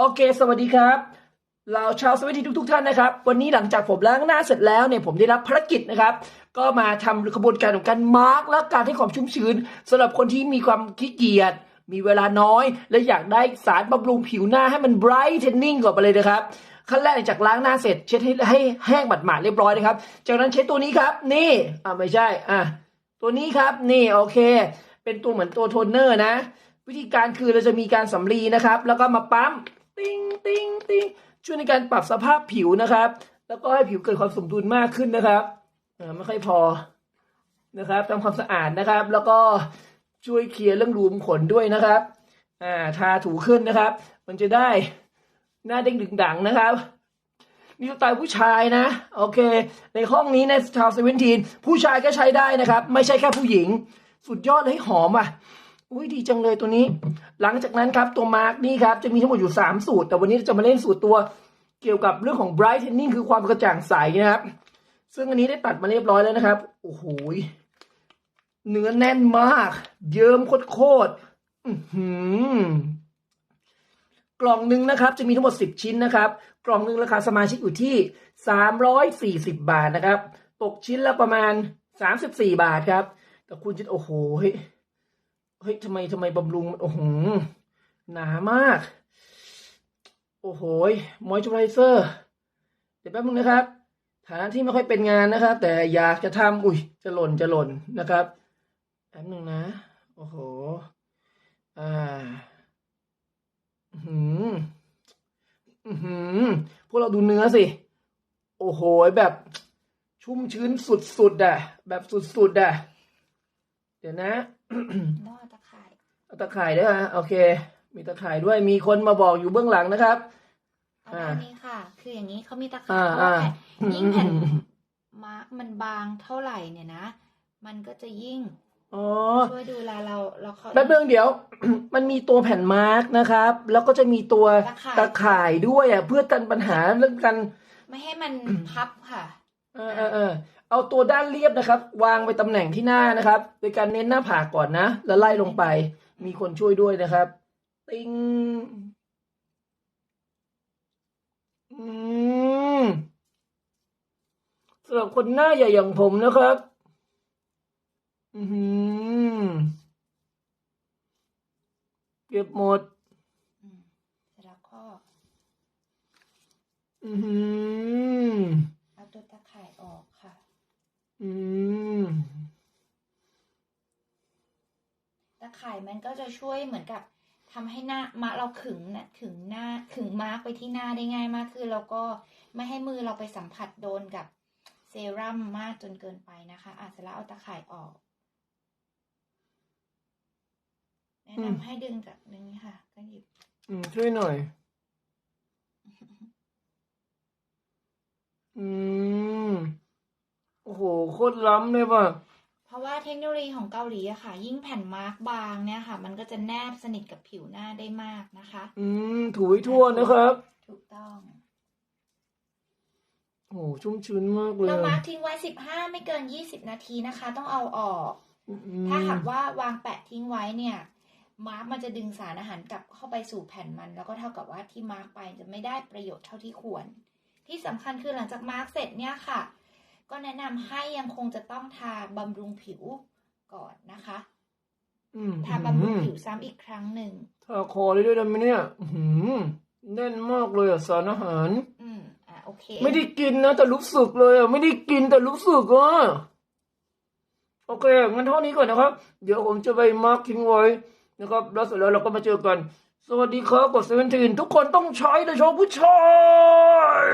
โอเค สวัสดีครับ เราชาวสวัสดีทุกทท่านนะครับ วันนี้หลังจากผมล้างหน้าเสร็จแล้วเนี่ยผมได้รับภารกิจนะครับ ก็มาทำกระบวนการของการมาร์กและการให้ความชุ่มชื้นสำหรับคนที่มีความขี้เกียจ มีเวลาน้อย และอยากได้สารบำรุงผิวหน้าให้มัน brightening ก่อนไปเลยนะครับ ขั้นแรกจากล้างหน้าเสร็จเช็ดให้ให้แห้งหมาดๆเรียบร้อยนะครับ จากนั้นใช้ตัวนี้ครับ นี่อ่าไม่ใช่อะตัวนี้ครับนี่โอเค เป็นตัวเหมือนตัวโทนเนอร์นะ วิธีการคือเราจะมีการสำลีนะครับ แล้วก็มาปั๊ม ติ้งติ้งติ้งช่วยในการปรับสภาพผิวนะครับ แล้วก็ให้ผิวเกิดความสมดุลมากขึ้นนะครับไม่ค่อยพอนะครับทำความสะอาดนะครับ แล้วก็ช่วยเคลียร์เรื่องรูมขนด้วยนะครับอ่าทาถูขึ้นนะครับ มันจะได้หน้าเด้งดึงดังนะครับนี่สไตล์ผู้ชายนะ โอเค ในห้องนี้ในชาวเซเว่นทีนผู้ชายก็ใช้ได้นะครับ ไม่ใช่แค่ผู้หญิง สุดยอดเลยหอมอะ อุ้ยดีจังเลยตัวนี้ หลังจากนั้นครับตัวมาร์กนี่ครับจะมีทั้งหมดอยู่ 3 สูตร แต่วันนี้จะมาเล่นสูตรตัวเกี่ยวกับเรื่องของ brightening คือความกระจ่างใสนะครับ ซึ่งอันนี้ได้ตัดมาเรียบร้อยแล้วนะครับ โอ้โหยเนื้อแน่นมาก เยิ้มโคตรๆหือกล่องหนึ่งนะครับ จะมีทั้งหมด 10 ชิ้นนะครับ กล่องหนึ่งราคาสมาชิกอยู่ที่ 340 บาทนะครับ ตกชิ้นละประมาณ 34 บาทครับ แต่คุณจะโอ้โห เฮ้ยทำไมทำไมบำรุงมันโอ้โหหนามาก โอ้โหมอยเจอไรเซอร์เดี๋ยวแป๊บนึงนะครับ ฐานที่ไม่ค่อยเป็นงานนะครับ แต่อยากจะทำอุ้ยจะหล่นจะหล่นนะครับแป๊บนึงนะ โอ้โห อ่าหืออือหือพวกเราดูเนื้อสิ โอ้โหแบบ ชุ่มชื้นสุดๆอะ แบบสุดๆอะ เดี๋ยวนะนอกตะข่ายเอาตะข่ายด้วยฮะโอเค มีตะข่ายด้วยมีคนมาบอกอยู่เบื้องหลังนะครับ เอาอ่าด้านนี้ค่ะ คืออย่างนี้เขามีตะข่าอ่ายเพราะว่าอ่าแผ่นยิ่งแผ่นมาร์กมันบางเท่าไหร่เนี่ยนะ มันก็จะยิ่งอ๋อ ช่วยดูแลเราเราเขา แป๊บนึงเดี๋ยว มันมีตัวแผ่นมาร์กนะครับ แล้วก็จะมีตัวตะข่าย ตะข่ายด้วยอะเพื่อกันปัญหาเรื่องกันไม่ให้มันพับค่ะ เออเออเออเอาตัวด้านเรียบนะครับ วางไว้ตำแหน่งที่หน้านะครับ โดยการเน้นหน้าผากก่อนนะ แล้วไล่ลงไป มีคนช่วยด้วยนะครับ ติงอืมสำหรับคนหน้าใหญ่อย่างผมนะครับ อือหือเก็บหมดอืมเสร็จแล้วก็อือ หือเอาตัวตะข่ายออกค่ะ อืมตะข่ายมันก็จะช่วยเหมือนกับทำให้หน้ามาเราขึงนะขึงหน้าขึงมาร์กไปที่หน้าได้ง่ายมากขึ้นแล้วก็ไม่ให้มือเราไปสัมผัสโดนกับเซรั่มมากจนเกินไปนะคะอาจจะแล้วเอาตะข่ายออกแนะอืมนำให้ดึงจากดึงนี้ค่ะ ก็หยิบ อืมช่วยหน่อย อืม โอ้โห โคตรล้ำเลยว่ะ เพราะว่าเทคโนโลยีของเกาหลีอะค่ะ ยิ่งแผ่นมาร์กบางเนี่ยค่ะ มันก็จะแนบสนิทกับผิวหน้าได้มากนะคะ อืม ถูให้ทั่วนะครับ ถูกต้อง โอ้โหชุ่มชื้นมากเลยเรามาร์กทิ้งไว้15ไม่เกิน20นาทีนะคะ ต้องเอาออก อืมถ้าหากว่าวางแปะทิ้งไว้เนี่ย มาร์กมันจะดึงสารอาหารกลับเข้าไปสู่แผ่นมัน แล้วก็เท่ากับว่าที่มาร์กไปจะไม่ได้ประโยชน์เท่าที่ควร ที่สำคัญคือหลังจากมาร์กเสร็จเนี่ยค่ะ ก็แนะนำให้ยังคงจะต้องทาบำรุงผิวก่อนนะคะอืมทาบำรุงผิวซ้ำอีกครั้งหนึ่งทาคอได้ด้วยได้ไหมเนี่ยอื้อหือแน่นมากเลยอะสารอาหาร อืมอะโอเค ไม่ได้กินนะแต่รู้สึกเลยอะไม่ได้กินแต่รู้สึกอะโอเคงั้นเท่านี้ก่อนนะครับ เดี๋ยวผมจะไปมาร์กทิ้งไว้นะครับ แล้วเสร็จแล้วเราก็มาเจอกัน สวัสดีครับกดเซเว่นทีนทุกคนต้องใช้โดยเฉพาะผู้ชาย